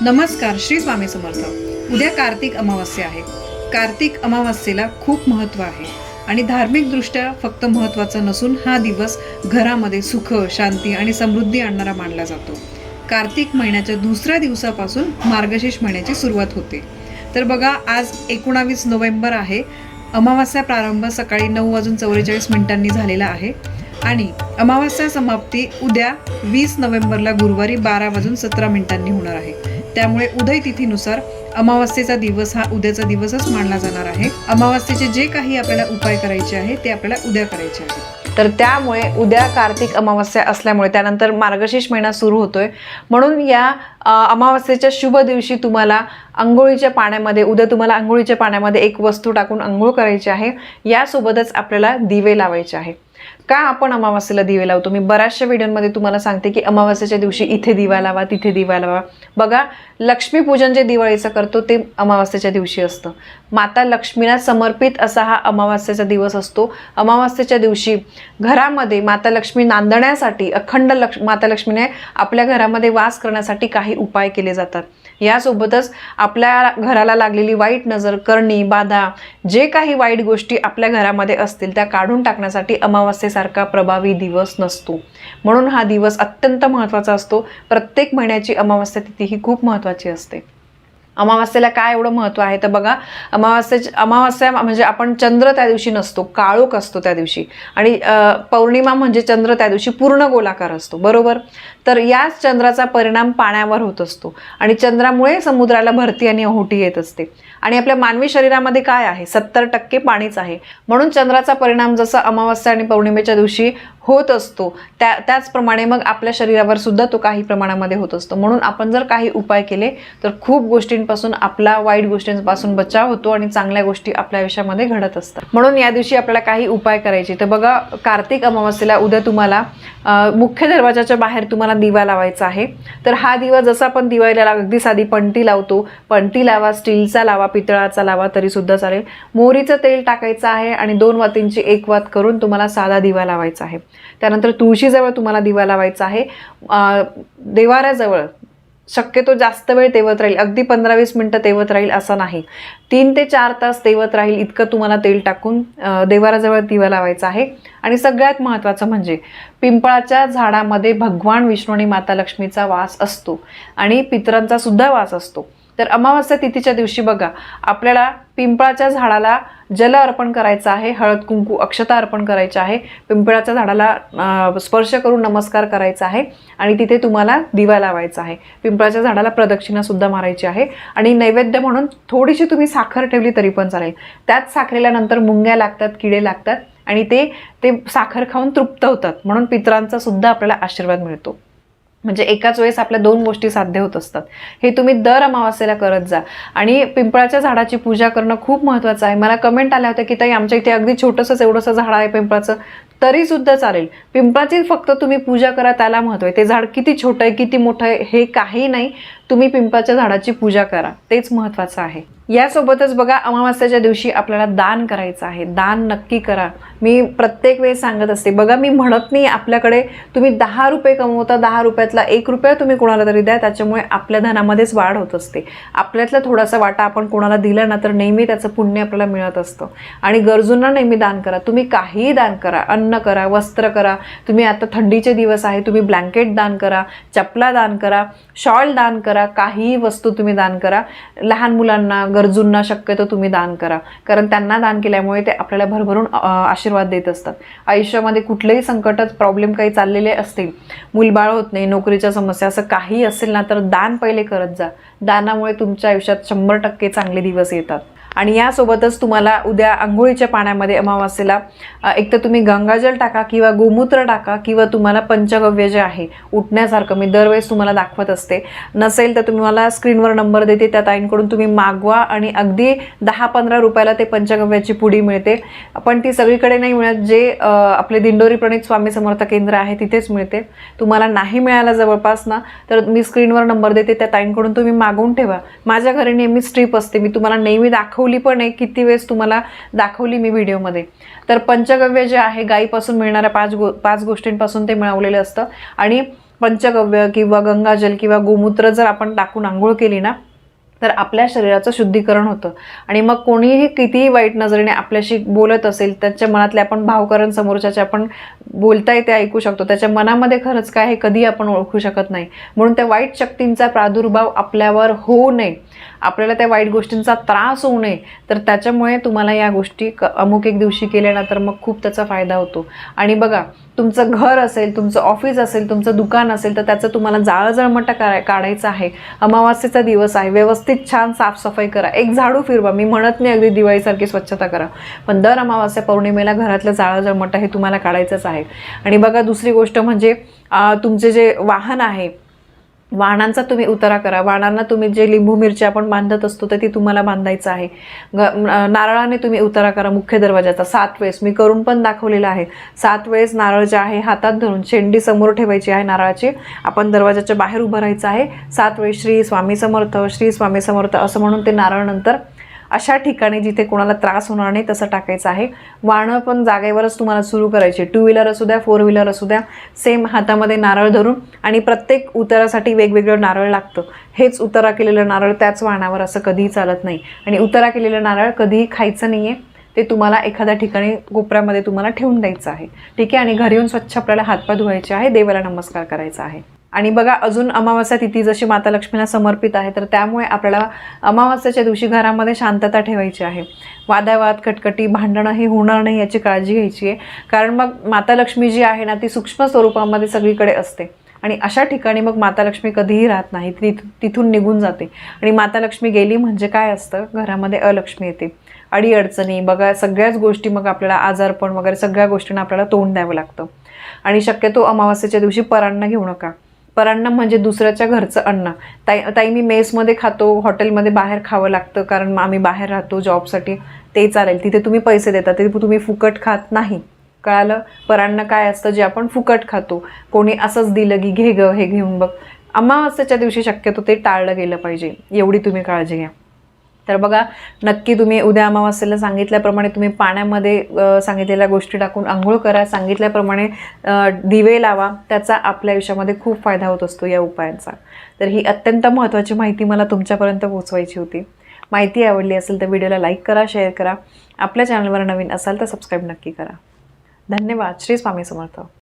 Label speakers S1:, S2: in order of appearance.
S1: नमस्कार श्री स्वामी समर्थ. उद्या कार्तिक अमावस्या आहे. कार्तिक अमावस्येला खूप महत्त्व आहे आणि धार्मिकदृष्ट्या फक्त महत्त्वाचं नसून हा दिवस घरामध्ये सुख शांती आणि समृद्धी आणणारा मानला जातो. कार्तिक महिन्याच्या दुसऱ्या दिवसापासून मार्गशीर्ष महिन्याची सुरुवात होते. तर बघा आज एकोणावीस नोव्हेंबर आहे. अमावस्या प्रारंभ सकाळी नऊ वाजून चौवेचाळीस मिनिटांनी झालेला आहे. आणि अमावास्या समाप्ती उद्या वीस नोव्हेंबरला गुरुवारी बारा वाजून सतरा मिनिटांनी होणार आहे. त्यामुळे उदय तिथीनुसार अमावास्येचा दिवस हा उद्याचा दिवसच मानला जाणार आहे. अमावास्येचे जे काही आपल्याला उपाय करायचे आहे ते आपल्याला उद्या करायचे आहे
S2: तर त्यामुळे उद्या कार्तिक अमावस्या असल्यामुळे त्यानंतर मार्गशीर्ष महिना सुरू होतोय. म्हणून या अमावस्येच्या शुभ दिवशी तुम्हाला आंघोळीच्या पाण्यामध्ये उद्या तुम्हाला आंघोळीच्या पाण्यामध्ये एक वस्तू टाकून आंघोळ करायची आहे. यासोबतच आपल्याला दिवे लावायचे आहे. का आपण अमावास्येला दिवे लावतो? मी बऱ्याचशा व्हिडिओमध्ये तुम्हाला सांगते की अमावास्याच्या दिवशी इथे दिवा लावा तिथे दिवा लावा. बघा लक्ष्मीपूजन जे दिवाळीचं करतो ते अमावास्येच्या दिवशी असतं. माता लक्ष्मीला समर्पित असा हा अमावास्याचा दिवस असतो. अमावास्येच्या दिवशी घरामध्ये माता लक्ष्मी नांदण्यासाठी अखंड लक्ष माता लक्ष्मीने आपल्या घरामध्ये वास करण्यासाठी काही उपाय केले जातात. यासोबतच आपल्या घराला लागलेली वाईट नजर करणी बाधा जे काही वाईट गोष्टी आपल्या घरामध्ये असतील त्या काढून टाकण्यासाठी अमावास्येसारखा प्रभावी दिवस नसतो. म्हणून हा दिवस अत्यंत महत्त्वाचा असतो. प्रत्येक महिन्याची अमावस्या तिथी ही खूप महत्त्वाची असते. अमावास्येला काय एवढं महत्त्व आहे? तर बघा अमावस्येची अमावास्या म्हणजे आपण चंद्र त्या दिवशी नसतो काळोख असतो त्या दिवशी. आणि पौर्णिमा म्हणजे चंद्र त्या दिवशी पूर्ण गोलाकार असतो बरोबर? तर याच चंद्राचा परिणाम पाण्यावर होत असतो. आणि चंद्रामुळे समुद्राला भरती आणि ओहोटी येत असते. आणि आपल्या मानवी शरीरामध्ये काय आहे? सत्तर टक्के पाणीच आहे. म्हणून चंद्राचा परिणाम जसा अमावस्या आणि पौर्णिमेच्या दिवशी होत असतो त्या त्याचप्रमाणे मग आपल्या शरीरावर सुद्धा तो काही प्रमाणामध्ये होत असतो. म्हणून आपण जर काही उपाय केले तर खूप गोष्टींपासून आपला वाईट गोष्टींपासून बचाव होतो आणि चांगल्या गोष्टी आपल्या आयुष्यामध्ये घडत असतात. म्हणून या दिवशी आपल्याला काही उपाय करायचे. तर बघा कार्तिक अमावस्येला उद्या तुम्हाला मुख्य दरवाजाच्या बाहेर तुम्हाला दिवा लावायचा आहे. तर हा दिवा जसा आपण दिवाळीला अगदी साधी पणती लावतो. पणती लावा स्टीलचा लावा पितळाचा लावा तरी सुद्धा चालेल. मोहरीचं तेल टाकायचं आहे आणि दोन वातींची एक वात करून तुम्हाला साधा दिवा लावायचा आहे. त्यानंतर तुळशीजवळ तुम्हाला दिवा लावायचा आहे. देवाऱ्याजवळ शक्यतो जास्त वेळ तेवत राहील. अगदी पंधरा वीस मिनटं तेवत राहील असं नाही. तीन ते चार तास तेवत राहील इतकं तुम्हाला तेल टाकून देवाराजवळ दिवा लावायचा आहे. आणि सगळ्यात महत्त्वाचं म्हणजे पिंपळाच्या झाडामध्ये भगवान विष्णू आणि माता लक्ष्मीचा वास असतो आणि पितरांचा सुद्धा वास असतो. तर अमावस्या तिथीच्या दिवशी बघा आपल्याला पिंपळाच्या झाडाला जल अर्पण करायचं आहे हळद कुंकू अक्षता अर्पण करायचं आहे. पिंपळाच्या झाडाला स्पर्श करून नमस्कार करायचा आहे आणि तिथे तुम्हाला दिवा लावायचा आहे. पिंपळाच्या झाडाला प्रदक्षिणासुद्धा मारायची आहे आणि नैवेद्य म्हणून थोडीशी तुम्ही साखर ठेवली तरी पण चालेल. त्याच साखरेल्यानंतर मुंग्या लागतात किडे लागतात आणि ते ते साखर खाऊन तृप्त होतात म्हणून पित्रांचा सुद्धा आपल्याला आशीर्वाद मिळतो. म्हणजे एकाच वेळेस आपल्या दोन गोष्टी साध्य होत असतात. हे तुम्ही दर अमावास्येला करत जा. आणि पिंपळाच्या झाडाची पूजा करणं खूप महत्त्वाचं आहे. मला कमेंट आल्या होत्या की ताई आमच्या इथे अगदी छोटंसंच एवढंसं झाड आहे पिंपळाचं. तरी सुद्धा चालेल. पिंपळाची फक्त तुम्ही पूजा करा त्याला महत्त्व आहे. ते झाड किती छोटं आहे किती मोठं आहे हे काही नाही. तुम्ही पिंपळाच्या झाडाची पूजा करा. तेच महत्त्वाचं आहे. यासोबतच बघा अमावास्याच्या दिवशी आपल्याला दान करायचं आहे. दान नक्की करा. मी प्रत्येक वेळेस सांगत असते बघा मी म्हणत नाही आपल्याकडे तुम्ही दहा रुपये कमवता दहा रुपयातला एक रुपया तुम्ही कोणाला तरी द्या त्याच्यामुळे आपल्या धनामध्येच वाढ होत असते. आपल्यातला थोडासा वाटा आपण कोणाला दिला ना तर नेहमी त्याचं पुण्य आपल्याला मिळत असतं. आणि गरजूंना नेहमी दान करा. तुम्ही काहीही दान करा. अन्न करा वस्त्र करा. तुम्ही आता थंडीचे दिवस आहे तुम्ही ब्लँकेट दान करा चपला दान करा शॉल दान करा काहीही वस्तू तुम्ही दान करा. लहान मुलांना गरजूंना शक्यतो तुम्ही दान करा. कारण त्यांना दान केल्यामुळे ते आपल्याला भरभरून आशीर्वाद देत असतात. आयुष्यामध्ये कुठलेही संकटच प्रॉब्लेम काही चाललेले असतील मूलबाळ होत नाही नोकरीच्या समस्या असं काही असेल ना तर दान पहिले करत जा. दानामुळे तुमच्या आयुष्यात शंभर टक्के चांगले दिवस येतात. आणि यासोबतच तुम्हाला उद्या आंघोळीच्या पाण्यामध्ये अमावास्येला एक तर तुम्ही गंगाजल टाका किंवा गोमूत्र टाका किंवा तुम्हाला पंचगव्य जे आहे उठण्यासारखं मी दरवेळेस तुम्हाला दाखवत असते. नसेल तर तुम्हाला स्क्रीनवर नंबर देते त्या ताईंकडून तुम्ही मागवा आणि अगदी दहा पंधरा रुपयाला ते पंचगव्याची पुडी मिळते. पण ती सगळीकडे नाही मिळत जे आपले दिंडोरी प्रणित स्वामी समर्थ केंद्र आहे तिथेच मिळते. तुम्हाला नाही मिळाला जवळपास ना तर मी स्क्रीनवर नंबर देते त्या ताईंकडून तुम्ही मागवून ठेवा. माझ्या घरी नेहमी स्ट्रीप असते मी तुम्हाला नेहमी दाखवली पण आहे किती वेळेस तुम्हाला दाखवली मी व्हिडिओमध्ये. तर पंचगव्य जे आहे गाईपासून मिळणाऱ्या पाच गो पाच गोष्टींपासून ते मिळवलेलं असतं. आणि पंचगव्य किंवा गंगाजल किंवा गोमूत्र जर आपण टाकून आंघोळ केली ना तर आपल्या शरीराचं शुद्धीकरण होतं. आणि मग कोणीही कितीही वाईट नजरेने आपल्याशी बोलत असेल त्याच्या मनातले आपण भावकरण समोरच्याचे आपण बोलताय ते ऐकू शकतो. त्याच्या मनामध्ये खरंच काय हे कधी आपण ओळखू शकत नाही. म्हणून त्या वाईट शक्तींचा प्रादुर्भाव आपल्यावर होऊ नये. आपल्याला त्या वाईट गोष्टींचा त्रास होऊ नये. तर त्याच्यामुळे तुम्हाला या गोष्टी क अमुक एक दिवशी केल्या ना तर मग खूप त्याचा फायदा होतो. आणि बघा तुमचं घर असेल तुमचं ऑफिस असेल तुमचं दुकान असेल तर त्याचं तुम्हाला जाळं जळमटं काढायचं आहे. अमावास्येचा दिवस आहे. व्यवस्थित छान साफसफाई करा. एक झाडू फिरवा. मी म्हणत नाही अगदी दिवाळीसारखी स्वच्छता करा. पण दर अमावास्या पौर्णिमेला घरातलं जाळं हे तुम्हाला काढायचंच आहे. आणि बघा दुसरी गोष्ट म्हणजे तुमचे जे वाहन आहे वाहनांचा तुम्ही उतारा करा. वाहनांना तुम्ही जे लिंबू मिरची आपण बांधत असतो तर ती तुम्हाला बांधायचं आहे. ग नारळाने तुम्ही उतारा करा मुख्य दरवाजाचा सात वेळेस. मी करून पण दाखवलेलं आहे. सात वेळेस नारळ जे आहे हातात धरून शेंडी समोर ठेवायची आहे नारळाची. आपण दरवाजाच्या बाहेर उभं राहायचं आहे. सात वेळेस श्री स्वामी समर्थ श्री स्वामी समर्थ असं म्हणून ते नारळ नंतर अशा ठिकाणी जिथे कोणाला त्रास होणार नाही तसं टाकायचं आहे. वाणं पण जागेवरच तुम्हाला सुरू करायचे टू व्हीलर असू द्या फोर व्हीलर असू द्या सेम हातामध्ये नारळ धरून आणि प्रत्येक उतारासाठी वेगवेगळं नारळ लागतं. हेच उतारा केलेलं नारळ त्याच वाहनावर असं कधीही चालत नाही. आणि उतारा केलेलं नारळ कधीही खायचं नाही आहे ते तुम्हाला एखाद्या ठिकाणी कोपऱ्यामध्ये तुम्हाला ठेवून द्यायचं आहे. ठीक आहे? आणि घरी येऊन स्वच्छ आपल्याला हातपाय धुवायचे आहे. देवाला नमस्कार करायचा आहे. आणि बघा अजून अमावास्या तिथी जशी माता लक्ष्मीला समर्पित आहे तर त्यामुळे आपल्याला अमावास्याच्या दिवशी घरामध्ये शांतता ठेवायची आहे. वादावाद खटखटी भांडणं हे होणार नाही याची काळजी घ्यायची आहे. कारण मग माता लक्ष्मी जी आहे ना ती सूक्ष्म स्वरूपामध्ये सगळीकडे असते. आणि अशा ठिकाणी मग माता लक्ष्मी कधीही राहत नाही ती तिथून निघून जाते. आणि माता लक्ष्मी गेली म्हणजे काय असतं? घरामध्ये अलक्ष्मी येते. अडीअडचणी बघा सगळ्याच गोष्टी मग आपल्याला आजारपण वगैरे सगळ्या गोष्टींना आपल्याला तोंड द्यावं लागतं. आणि शक्यतो अमावास्येच्या दिवशी परांना घेऊ नका. परान्न म्हणजे दुसऱ्याच्या घरचं अन्न. ताई ताई मी मेसमध्ये खातो हॉटेलमध्ये बाहेर खावं लागतं कारण आम्ही बाहेर राहतो जॉबसाठी. ते चालेल तिथे तुम्ही पैसे देता ते तुम्ही फुकट खात नाही. कळालं? परान्न काय असतं जे आपण फुकट खातो. कोणी असंच दिलं की घे ग हे घेऊन बघ. अमावास्येच्या दिवशी शक्यतो ते टाळलं गेलं पाहिजे. एवढी तुम्ही काळजी घ्या. तर बघा नक्की तुम्ही उद्या अमावास्येला सांगितल्याप्रमाणे तुम्ही पाण्यामध्ये सांगितलेल्या गोष्टी टाकून आंघोळ करा. सांगितल्याप्रमाणे दिवे लावा. त्याचा आपल्या आयुष्यामध्ये खूप फायदा होत असतो या उपायांचा. तर ही अत्यंत महत्त्वाची माहिती मला तुमच्यापर्यंत पोहोचवायची होती. माहिती आवडली असेल तर व्हिडिओला लाईक करा शेअर करा. आपल्या चॅनलवर नवीन असाल तर सबस्क्राईब नक्की करा. धन्यवाद. श्री स्वामी समर्थ.